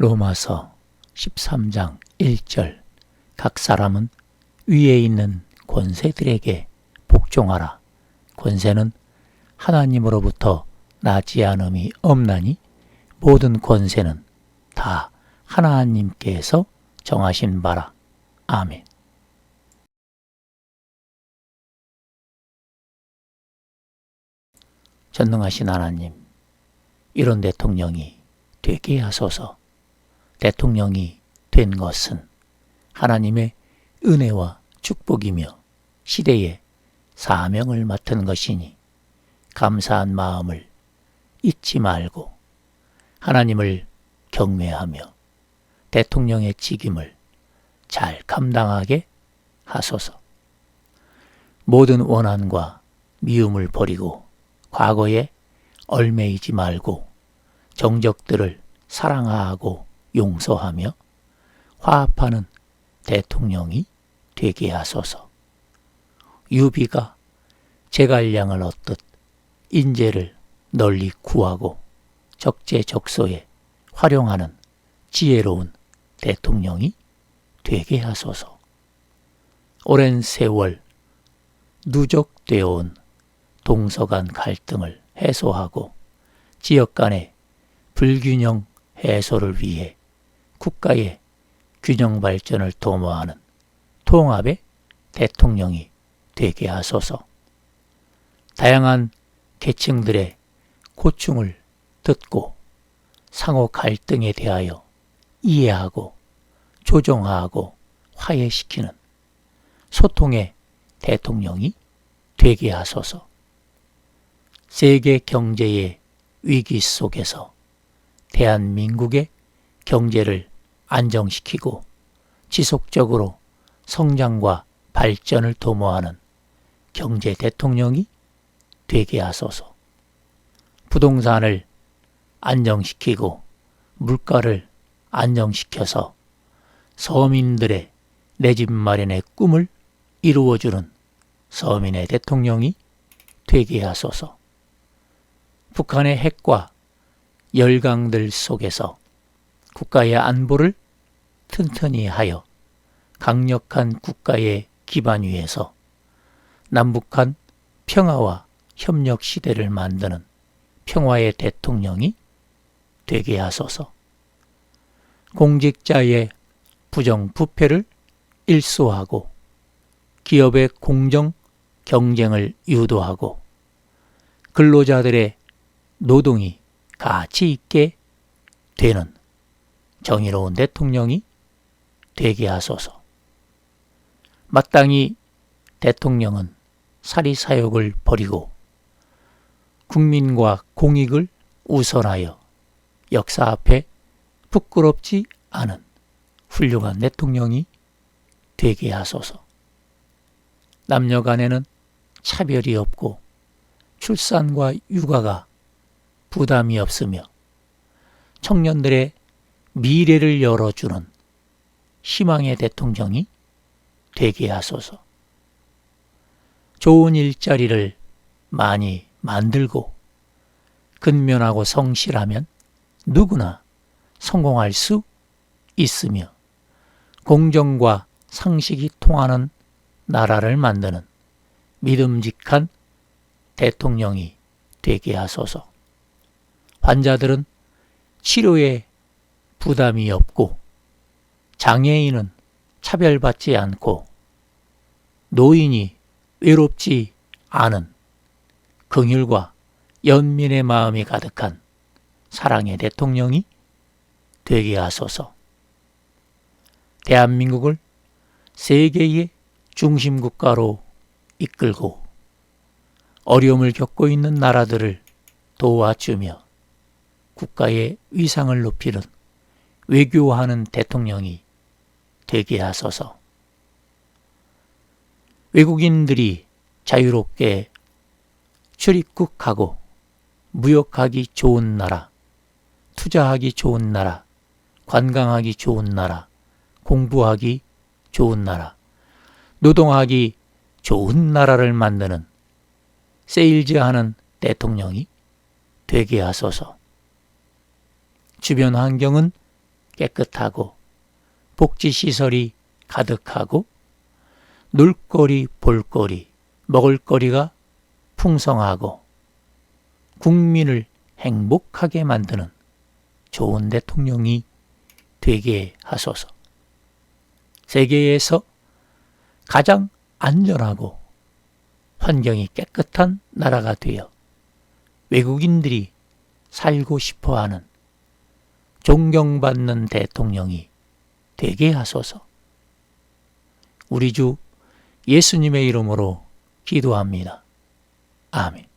로마서 13장 1절 각 사람은 위에 있는 권세들에게 복종하라. 권세는 하나님으로부터 나지 않음이 없나니 모든 권세는 다 하나님께서 정하신 바라. 아멘. 전능하신 하나님, 이런 대통령이 되게 하소서. 대통령이 된 것은 하나님의 은혜와 축복이며 시대의 사명을 맡은 것이니 감사한 마음을 잊지 말고 하나님을 경외하며 대통령의 직임을 잘 감당하게 하소서. 모든 원한과 미움을 버리고 과거에 얼매이지 말고 정적들을 사랑하고 용서하며 화합하는 대통령이 되게 하소서. 유비가 제갈량을 얻듯 인재를 널리 구하고 적재적소에 활용하는 지혜로운 대통령이 되게 하소서. 오랜 세월 누적되어 온 동서간 갈등을 해소하고 지역 간의 불균형 해소를 위해 국가의 균형 발전을 도모하는 통합의 대통령이 되게 하소서. 다양한 계층들의 고충을 듣고 상호 갈등에 대하여 이해하고 조정하고 화해시키는 소통의 대통령이 되게 하소서. 세계 경제의 위기 속에서 대한민국의 경제를 안정시키고 지속적으로 성장과 발전을 도모하는 경제 대통령이 되게 하소서. 부동산을 안정시키고 물가를 안정시켜서 서민들의 내 집 마련의 꿈을 이루어주는 서민의 대통령이 되게 하소서. 북한의 핵과 열강들 속에서 국가의 안보를 튼튼히 하여 강력한 국가의 기반 위에서 남북한 평화와 협력 시대를 만드는 평화의 대통령이 되게 하소서. 공직자의 부정부패를 일소하고 기업의 공정 경쟁을 유도하고 근로자들의 노동이 가치 있게 되는 정의로운 대통령이 되게 하소서. 마땅히 대통령은 사리 사욕을 버리고 국민과 공익을 우선하여 역사 앞에 부끄럽지 않은 훌륭한 대통령이 되게 하소서. 남녀 간에는 차별이 없고 출산과 육아가 부담이 없으며 청년들의 미래를 열어주는 희망의 대통령이 되게 하소서. 좋은 일자리를 많이 만들고 근면하고 성실하면 누구나 성공할 수 있으며 공정과 상식이 통하는 나라를 만드는 믿음직한 대통령이 되게 하소서. 환자들은 치료에 부담이 없고 장애인은 차별받지 않고 노인이 외롭지 않은 긍휼과 연민의 마음이 가득한 사랑의 대통령이 되게 하소서. 대한민국을 세계의 중심 국가로 이끌고 어려움을 겪고 있는 나라들을 도와주며 국가의 위상을 높이는 외교하는 대통령이 되게 하소서. 외국인들이 자유롭게 출입국하고 무역하기 좋은 나라, 투자하기 좋은 나라, 관광하기 좋은 나라, 공부하기 좋은 나라, 노동하기 좋은 나라를 만드는 세일즈하는 대통령이 되게 하소서. 주변 환경은 깨끗하고 복지시설이 가득하고 놀거리, 볼거리, 먹을거리가 풍성하고 국민을 행복하게 만드는 좋은 대통령이 되게 하소서. 세계에서 가장 안전하고 환경이 깨끗한 나라가 되어 외국인들이 살고 싶어 하는 존경받는 대통령이 되게 하소서. 우리 주 예수님의 이름으로 기도합니다. 아멘.